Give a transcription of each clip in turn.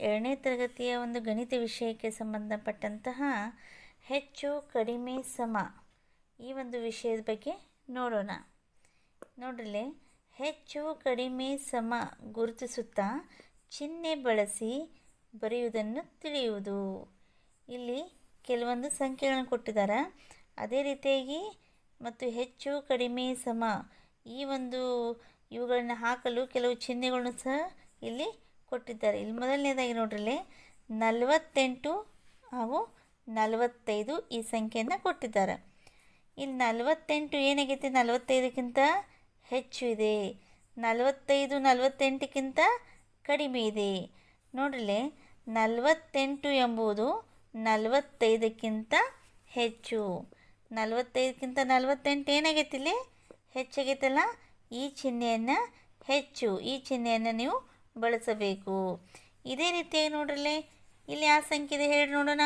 ಎರಡನೇ ತರಗತಿಯ ಒಂದು ಗಣಿತ ವಿಷಯಕ್ಕೆ ಸಂಬಂಧಪಟ್ಟಂತಹ ಹೆಚ್ಚು ಕಡಿಮೆ ಸಮ ಈ ಒಂದು ವಿಷಯದ ಬಗ್ಗೆ ನೋಡೋಣ. ನೋಡ್ರಲೆ ಹೆಚ್ಚು ಕಡಿಮೆ ಸಮ ಗುರುತಿಸುತ್ತಾ ಚಿಹ್ನೆ ಬಳಸಿ ಬರೆಯುವುದನ್ನು ತಿಳಿಯುವುದು. ಇಲ್ಲಿ ಕೆಲವೊಂದು ಸಂಖ್ಯೆಗಳನ್ನು ಕೊಟ್ಟಿದ್ದಾರೆ. ಅದೇ ರೀತಿಯಾಗಿ ಮತ್ತು ಹೆಚ್ಚು ಕಡಿಮೆ ಸಮ ಈ ಒಂದು ಇವುಗಳನ್ನು ಹಾಕಲು ಕೆಲವು ಚಿಹ್ನೆಗಳನ್ನು ಸಹ ಇಲ್ಲಿ ಕೊಟ್ಟಿದ್ದಾರೆ. ಇಲ್ಲಿ ಮೊದಲನೇದಾಗಿ ನೋಡ್ರಲ್ಲಿ ನಲವತ್ತೆಂಟು ಹಾಗೂ ನಲವತ್ತೈದು ಈ ಸಂಖ್ಯೆಯನ್ನು ಕೊಟ್ಟಿದ್ದಾರೆ. ಇಲ್ಲಿ ನಲವತ್ತೆಂಟು ಏನಾಗೈತೆ? ನಲವತ್ತೈದಕ್ಕಿಂತ ಹೆಚ್ಚು ಇದೆ. ನಲವತ್ತೈದು, ನಲವತ್ತೆಂಟಕ್ಕಿಂತ ಕಡಿಮೆ ಇದೆ. ನೋಡ್ರಲ್ಲಿ ನಲವತ್ತೆಂಟು ಎಂಬುದು ನಲವತ್ತೈದಕ್ಕಿಂತ ಹೆಚ್ಚು. ನಲವತ್ತೈದಕ್ಕಿಂತ ನಲವತ್ತೆಂಟು ಏನಾಗೈತಿಲ್ಲಿ ಹೆಚ್ಚಾಗೈತಲ್ಲ? ಈ ಚಿಹ್ನೆಯನ್ನು ಹೆಚ್ಚು. ಈ ಚಿಹ್ನೆಯನ್ನು ನೀವು ಬಳಸಬೇಕು. ಇದೇ ರೀತಿಯಾಗಿ ನೋಡ್ರಲ್ಲೇ, ಇಲ್ಲಿ ಯಾವ ಸಂಖ್ಯೆ ಇದೆ ಹೇಳಿ ನೋಡೋಣ.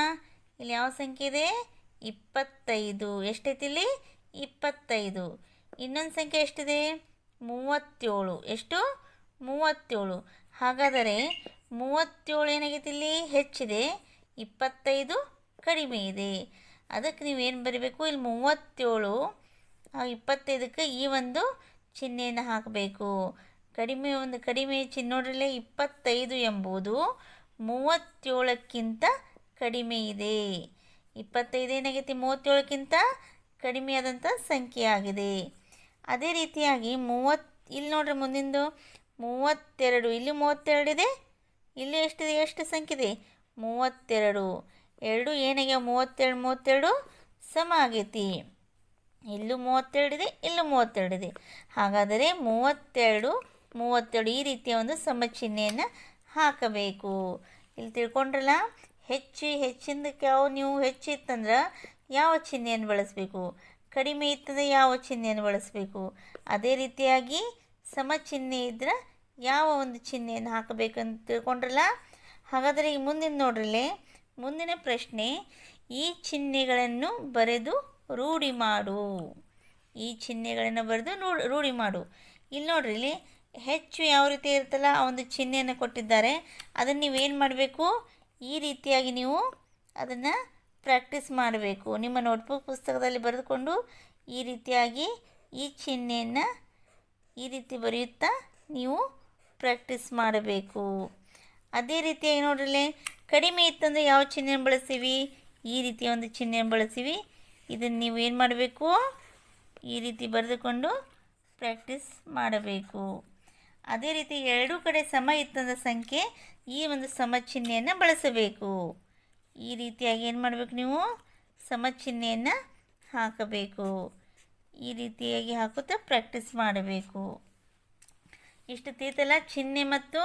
ಇಲ್ಲಿ ಯಾವ ಸಂಖ್ಯೆ ಇದೆ? ಇಪ್ಪತ್ತೈದು. ಎಷ್ಟೈತಿ ಇಲ್ಲಿ? ಇಪ್ಪತ್ತೈದು. ಇನ್ನೊಂದು ಸಂಖ್ಯೆ ಎಷ್ಟಿದೆ? ಮೂವತ್ತೇಳು. ಎಷ್ಟು? ಮೂವತ್ತೇಳು. ಹಾಗಾದರೆ ಮೂವತ್ತೇಳು ಏನಾಗೈತಿ ಇಲ್ಲಿ? ಹೆಚ್ಚಿದೆ. ಇಪ್ಪತ್ತೈದು ಕಡಿಮೆ ಇದೆ. ಅದಕ್ಕೆ ನೀವೇನು ಬರೀಬೇಕು? ಇಲ್ಲಿ ಮೂವತ್ತೇಳು. ಇಪ್ಪತ್ತೈದಕ್ಕೆ ಈ ಒಂದು ಚಿಹ್ನೆಯನ್ನು ಹಾಕಬೇಕು. ಕಡಿಮೆ ಒಂದು, ಕಡಿಮೆ ಚಿಹ್ನೆ ನೋಡ್ರಲ್ಲೇ ಇಪ್ಪತ್ತೈದು ಎಂಬುದು ಮೂವತ್ತೇಳಕ್ಕಿಂತ ಕಡಿಮೆ ಇದೆ. ಇಪ್ಪತ್ತೈದು ಏನಾಗೈತಿ ಮೂವತ್ತೇಳಕ್ಕಿಂತ ಕಡಿಮೆಯಾದಂಥ ಸಂಖ್ಯೆ ಆಗಿದೆ. ಅದೇ ರೀತಿಯಾಗಿ ಮೂವತ್ತು, ಇಲ್ಲಿ ನೋಡ್ರಿ ಮುಂದಿಂದು, ಮೂವತ್ತೆರಡು. ಇಲ್ಲಿ ಮೂವತ್ತೆರಡಿದೆ ಇಲ್ಲಿ ಎಷ್ಟಿದೆ? ಎಷ್ಟು ಸಂಖ್ಯೆ ಇದೆ? ಮೂವತ್ತೆರಡು. ಎರಡು ಏನಾಗ್ಯಾವ ಮೂವತ್ತೆರಡು ಮೂವತ್ತೆರಡು ಸಮ ಆಗೈತಿ. ಇಲ್ಲೂ ಮೂವತ್ತೆರಡಿದೆ ಇಲ್ಲೂ ಮೂವತ್ತೆರಡಿದೆ ಹಾಗಾದರೆ ಮೂವತ್ತೆರಡು ಮೂವತ್ತೆರಡು ಈ ರೀತಿಯ ಒಂದು ಸಮಚಿಹ್ನೆಯನ್ನು ಹಾಕಬೇಕು. ಇಲ್ಲಿ ತಿಳ್ಕೊಂಡ್ರಲ್ಲ, ಹೆಚ್ಚು ಹೆಚ್ಚಿಂದಕ್ಕೆ ಯಾವ ನೀವು ಹೆಚ್ಚಿತ್ತಂದ್ರೆ ಯಾವ ಚಿಹ್ನೆಯನ್ನು ಬಳಸಬೇಕು? ಕಡಿಮೆ ಇತ್ತಂದ್ರೆ ಯಾವ ಚಿಹ್ನೆಯನ್ನು ಬಳಸಬೇಕು? ಅದೇ ರೀತಿಯಾಗಿ ಸಮ ಚಿಹ್ನೆ ಇದ್ದರೆ ಯಾವ ಒಂದು ಚಿಹ್ನೆಯನ್ನು ಹಾಕಬೇಕಂತ ತಿಳ್ಕೊಂಡ್ರಲ್ಲ? ಹಾಗಾದರೆ ಈಗ ಮುಂದಿನ ನೋಡ್ರಲ್ಲೇ, ಮುಂದಿನ ಪ್ರಶ್ನೆ, ಈ ಚಿಹ್ನೆಗಳನ್ನು ಬರೆದು ರೂಢಿ ಮಾಡು. ಈ ಚಿಹ್ನೆಗಳನ್ನು ಬರೆದು ರೂಢಿ ಮಾಡು. ಇಲ್ಲಿ ನೋಡ್ರಿ, ಇಲ್ಲಿ ಹೆಚ್ಚು ಯಾವ ರೀತಿ ಇರುತ್ತಲ್ಲ ಆ ಒಂದು ಚಿಹ್ನೆಯನ್ನು ಕೊಟ್ಟಿದ್ದಾರೆ. ಅದನ್ನು ನೀವೇನು ಮಾಡಬೇಕು? ಈ ರೀತಿಯಾಗಿ ನೀವು ಅದನ್ನು ಪ್ರಾಕ್ಟೀಸ್ ಮಾಡಬೇಕು. ನಿಮ್ಮ ನೋಟ್ಬುಕ್ ಪುಸ್ತಕದಲ್ಲಿ ಬರೆದುಕೊಂಡು ಈ ರೀತಿಯಾಗಿ ಈ ಚಿಹ್ನೆಯನ್ನು ಈ ರೀತಿ ಬರೆಯುತ್ತಾ ನೀವು ಪ್ರಾಕ್ಟೀಸ್ ಮಾಡಬೇಕು. ಅದೇ ರೀತಿಯಾಗಿ ನೋಡ್ರಲ್ಲೇ, ಕಡಿಮೆ ಇತ್ತಂದರೆ ಯಾವ ಚಿಹ್ನೆಯನ್ನು ಬಳಸ್ತೀವಿ? ಈ ರೀತಿಯ ಒಂದು ಚಿಹ್ನೆಯನ್ನು ಬಳಸ್ತೀವಿ. ಇದನ್ನು ನೀವು ಏನು ಮಾಡಬೇಕು? ಈ ರೀತಿ ಬರೆದುಕೊಂಡು ಪ್ರಾಕ್ಟೀಸ್ ಮಾಡಬೇಕು. ಅದೇ ರೀತಿ ಎರಡೂ ಕಡೆ ಸಮ ಇತ್ತಂದ ಸಂಖ್ಯೆ ಈ ಒಂದು ಸಮ ಚಿಹ್ನೆಯನ್ನು ಬಳಸಬೇಕು. ಈ ರೀತಿಯಾಗಿ ಏನು ಮಾಡಬೇಕು ನೀವು? ಸಮ ಚಿಹ್ನೆಯನ್ನು ಹಾಕಬೇಕು. ಈ ರೀತಿಯಾಗಿ ಹಾಕುತ್ತಾ ಪ್ರಾಕ್ಟೀಸ್ ಮಾಡಬೇಕು. ಇಷ್ಟು ತೀತಲ್ಲ ಚಿಹ್ನೆ ಮತ್ತು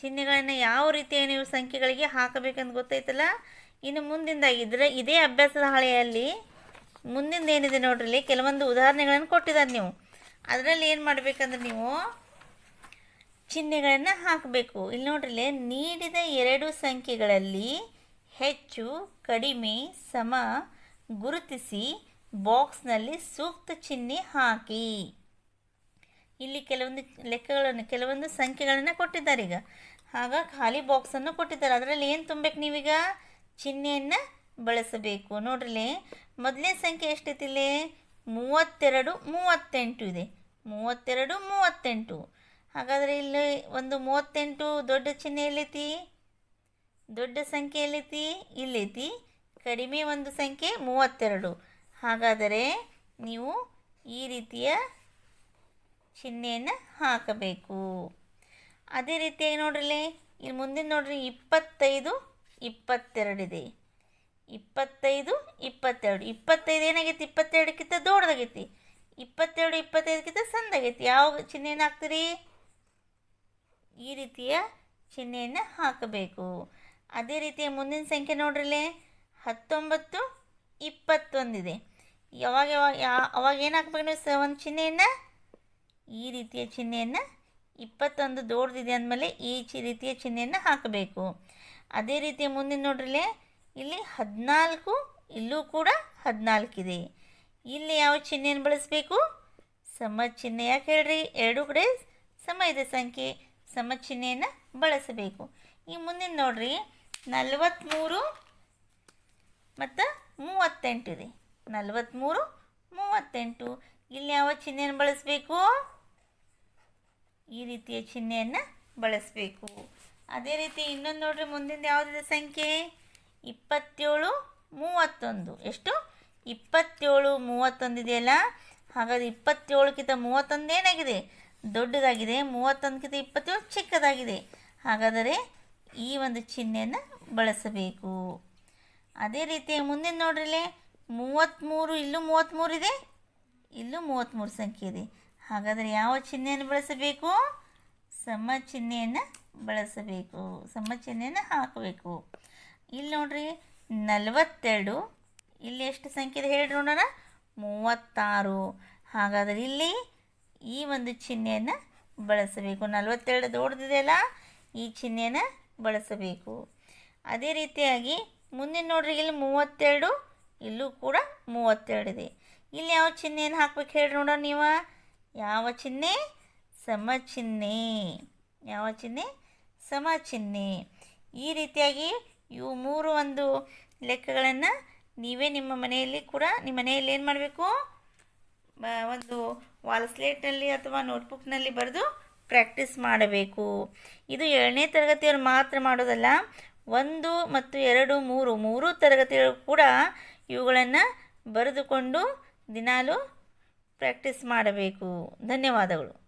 ಚಿಹ್ನೆಗಳನ್ನು ಯಾವ ರೀತಿಯ ನೀವು ಸಂಖ್ಯೆಗಳಿಗೆ ಹಾಕಬೇಕಂತ ಗೊತ್ತಾಯ್ತಲ್ಲ ಇನ್ನು ಮುಂದಿಂದ ಇದ್ರೆ, ಇದೇ ಅಭ್ಯಾಸದ ಹಾಳೆಯಲ್ಲಿ ಮುಂದಿಂದ ಏನಿದೆ ನೋಡ್ರಿ ಕೆಲವೊಂದು ಉದಾಹರಣೆಗಳನ್ನು ಕೊಟ್ಟಿದ್ದಾರೆ ನೀವು. ಅದರಲ್ಲಿ ಏನು ಮಾಡಬೇಕಂದ್ರೆ ನೀವು ಚಿಹ್ನೆಗಳನ್ನು ಹಾಕಬೇಕು. ಇಲ್ಲಿ ನೋಡ್ರಿ ನೀಡಿದ ಎರಡು ಸಂಖ್ಯೆಗಳಲ್ಲಿ ಹೆಚ್ಚು, ಕಡಿಮೆ, ಸಮ ಗುರುತಿಸಿ ಬಾಕ್ಸ್ನಲ್ಲಿ ಸೂಕ್ತ ಚಿಹ್ನೆ ಹಾಕಿ. ಇಲ್ಲಿ ಕೆಲವೊಂದು ಲೆಕ್ಕಗಳನ್ನು, ಕೆಲವೊಂದು ಸಂಖ್ಯೆಗಳನ್ನು ಕೊಟ್ಟಿದ್ದಾರೆ ಈಗ. ಆಗ ಖಾಲಿ ಬಾಕ್ಸನ್ನು ಕೊಟ್ಟಿದ್ದಾರೆ. ಅದರಲ್ಲಿ ಏನು ತುಂಬಬೇಕು ನೀವೀಗ? ಚಿಹ್ನೆಯನ್ನು ಬಳಸಬೇಕು. ನೋಡ್ರಿ ಮೊದಲನೇ ಸಂಖ್ಯೆ ಎಷ್ಟಿತ್ತಿಲ್ಲೇ ಮೂವತ್ತೆರಡು, ಮೂವತ್ತೆಂಟು ಇದೆ. ಮೂವತ್ತೆರಡು, ಮೂವತ್ತೆಂಟು. ಹಾಗಾದರೆ ಇಲ್ಲಿ ಒಂದು ಮೂವತ್ತೆಂಟು ದೊಡ್ಡ ಚಿಹ್ನೆ ಎಲ್ಲೈತಿ? ದೊಡ್ಡ ಸಂಖ್ಯೆ ಎಲ್ಲೈತಿ? ಇಲ್ಲೈತಿ. ಕಡಿಮೆ ಒಂದು ಸಂಖ್ಯೆ ಮೂವತ್ತೆರಡು. ಹಾಗಾದರೆ ನೀವು ಈ ರೀತಿಯ ಚಿಹ್ನೆಯನ್ನು ಹಾಕಬೇಕು. ಅದೇ ರೀತಿಯಾಗಿ ನೋಡ್ರಿ ಇಲ್ಲಿ ಮುಂದಿನ ನೋಡ್ರಿ, ಇಪ್ಪತ್ತೈದು ಇಪ್ಪತ್ತೆರಡಿದೆ ಇಪ್ಪತ್ತೈದು, ಇಪ್ಪತ್ತೆರಡು. ಇಪ್ಪತ್ತೈದು ಏನಾಗೈತಿ? ಇಪ್ಪತ್ತೆರಡಕ್ಕಿಂತ ದೊಡ್ಡದಾಗೈತಿ. ಇಪ್ಪತ್ತೆರಡು, ಇಪ್ಪತ್ತೈದಕ್ಕಿಂತ ಸಣ್ಣದಾಗೈತಿ. ಯಾವ ಚಿಹ್ನೆಯನ್ನು ಹಾಕ್ತೀರಿ? ಈ ರೀತಿಯ ಚಿಹ್ನೆಯನ್ನು ಹಾಕಬೇಕು. ಅದೇ ರೀತಿಯ ಮುಂದಿನ ಸಂಖ್ಯೆ ನೋಡ್ರಲ್ಲೇ ಹತ್ತೊಂಬತ್ತು ಇಪ್ಪತ್ತೊಂದಿದೆ. ಯಾವಾಗ ಯಾವಾಗ ಯಾ- ಅವಾಗ ಏನು ಹಾಕ್ಬೇಕು ನೀವು? ಒಂದು ಚಿಹ್ನೆಯನ್ನು, ಈ ರೀತಿಯ ಚಿಹ್ನೆಯನ್ನು ಇಪ್ಪತ್ತೊಂದು ದೊಡ್ಡದಿದೆ ಅಂದಮೇಲೆ ಈ ಚಿ, ರೀತಿಯ ಚಿಹ್ನೆಯನ್ನು ಹಾಕಬೇಕು. ಅದೇ ರೀತಿಯ ಮುಂದಿನ ನೋಡ್ರಲ್ಲೇ ಇಲ್ಲಿ ಹದಿನಾಲ್ಕು, ಇಲ್ಲೂ ಕೂಡ ಹದಿನಾಲ್ಕಿದೆ. ಇಲ್ಲಿ ಯಾವ ಚಿಹ್ನೆಯನ್ನು ಬಳಸಬೇಕು? ಸಮ ಚಿಹ್ನೆ ಯಾಕೆ ಹೇಳ್ರಿ. ಎರಡೂ ಕಡೆ ಸಮ ಇದೆ ಸಂಖ್ಯೆ. ಸಮ ಚಿಹ್ನೆಯನ್ನು ಬಳಸಬೇಕು. ಈ ಮುಂದಿನ ನೋಡ್ರಿ ನಲವತ್ತ್ಮೂರು ಮತ್ತು ಮೂವತ್ತೆಂಟು ಇದೆ. ನಲವತ್ತ್ಮೂರು ಮೂವತ್ತೆಂಟು. ಇಲ್ಲಿ ಯಾವ ಚಿಹ್ನೆಯನ್ನು ಬಳಸಬೇಕು? ಈ ರೀತಿಯ ಚಿಹ್ನೆಯನ್ನು ಬಳಸಬೇಕು. ಅದೇ ರೀತಿ ಇನ್ನೊಂದು ನೋಡ್ರಿ ಮುಂದಿನ ಯಾವುದಿದೆ ಸಂಖ್ಯೆ? ಇಪ್ಪತ್ತೇಳು, ಮೂವತ್ತೊಂದು. ಎಷ್ಟು? ಇಪ್ಪತ್ತೇಳು, ಮೂವತ್ತೊಂದು ಇದೆಯಲ್ಲ? ಹಾಗಾದ್ರೆ ಇಪ್ಪತ್ತೇಳಕ್ಕಿಂತ ಮೂವತ್ತೊಂದು ಏನಾಗಿದೆ ದೊಡ್ಡದಾಗಿದೆ, ಮೂವತ್ತೊಂದಕ್ಕಿಂತ ಇಪ್ಪತ್ತೇಳು ಚಿಕ್ಕದಾಗಿದೆ. ಹಾಗಾದರೆ ಈ ಒಂದು ಚಿಹ್ನೆಯನ್ನು ಬಳಸಬೇಕು. ಅದೇ ರೀತಿ ಮುಂದಿನ ನೋಡ್ರಿಲೆ ಮೂವತ್ತ್ಮೂರು ಇಲ್ಲೂ ಮೂವತ್ತ್ಮೂರು ಇದೆ, ಇಲ್ಲೂ ಮೂವತ್ತ್ಮೂರು ಸಂಖ್ಯೆ ಇದೆ. ಹಾಗಾದರೆ ಯಾವ ಚಿಹ್ನೆಯನ್ನು ಬಳಸಬೇಕು? ಸಮ ಚಿಹ್ನೆಯನ್ನು ಬಳಸಬೇಕು ಸಮ ಚಿಹ್ನೆಯನ್ನು ಹಾಕಬೇಕು. ಇಲ್ಲಿ ನೋಡ್ರಿ, ನಲವತ್ತೆರಡು, ಇಲ್ಲಿ ಎಷ್ಟು ಸಂಖ್ಯೆ ಇದೆ ಹೇಳಿ ನೋಡೋಣ? ಮೂವತ್ತಾರು. ಹಾಗಾದರೆ ಇಲ್ಲಿ ಈ ಒಂದು ಚಿಹ್ನೆಯನ್ನು ಬಳಸಬೇಕು. ನಲವತ್ತೆರಡು ದೊಡ್ಡದಿದೆಯಲ್ಲ, ಈ ಚಿಹ್ನೆಯನ್ನು ಬಳಸಬೇಕು. ಅದೇ ರೀತಿಯಾಗಿ ಮುಂದಿನ ನೋಡ್ರಿ, ಇಲ್ಲಿ ಮೂವತ್ತೆರಡು, ಇಲ್ಲೂ ಕೂಡ ಮೂವತ್ತೆರಡು ಇದೆ ಇಲ್ಲಿ ಯಾವ ಚಿಹ್ನೆಯನ್ನು ಹಾಕ್ಬೇಕು ಹೇಳಿ ನೋಡೋ ನೀವು? ಯಾವ ಚಿಹ್ನೆ? ಸಮ ಚಿಹ್ನೆ. ಯಾವ ಚಿಹ್ನೆ? ಸಮ ಚಿಹ್ನೆ. ಈ ರೀತಿಯಾಗಿ ಇವು ಮೂರು ಒಂದು ಲೆಕ್ಕಗಳನ್ನು ನೀವೇ ನಿಮ್ಮ ಮನೆಯಲ್ಲಿ ಕೂಡ, ನಿಮ್ಮ ಮನೆಯಲ್ಲಿ ಏನು ಮಾಡಬೇಕು? ಒಂದು ವಾಲ್ ಸ್ಲೇಟ್ನಲ್ಲಿ ಅಥವಾ ನೋಟ್ಬುಕ್ನಲ್ಲಿ ಬರೆದು ಪ್ರಾಕ್ಟೀಸ್ ಮಾಡಬೇಕು. ಇದು ಏಳನೇ ತರಗತಿಯವರು ಮಾತ್ರ ಮಾಡೋದಲ್ಲ, ಒಂದು ಮತ್ತು ಎರಡು, ಮೂರು ಮೂರು ತರಗತಿಗಳು ಕೂಡ ಇವುಗಳನ್ನು ಬರೆದುಕೊಂಡು ದಿನಾಲೂ ಪ್ರಾಕ್ಟೀಸ್ ಮಾಡಬೇಕು. ಧನ್ಯವಾದಗಳು.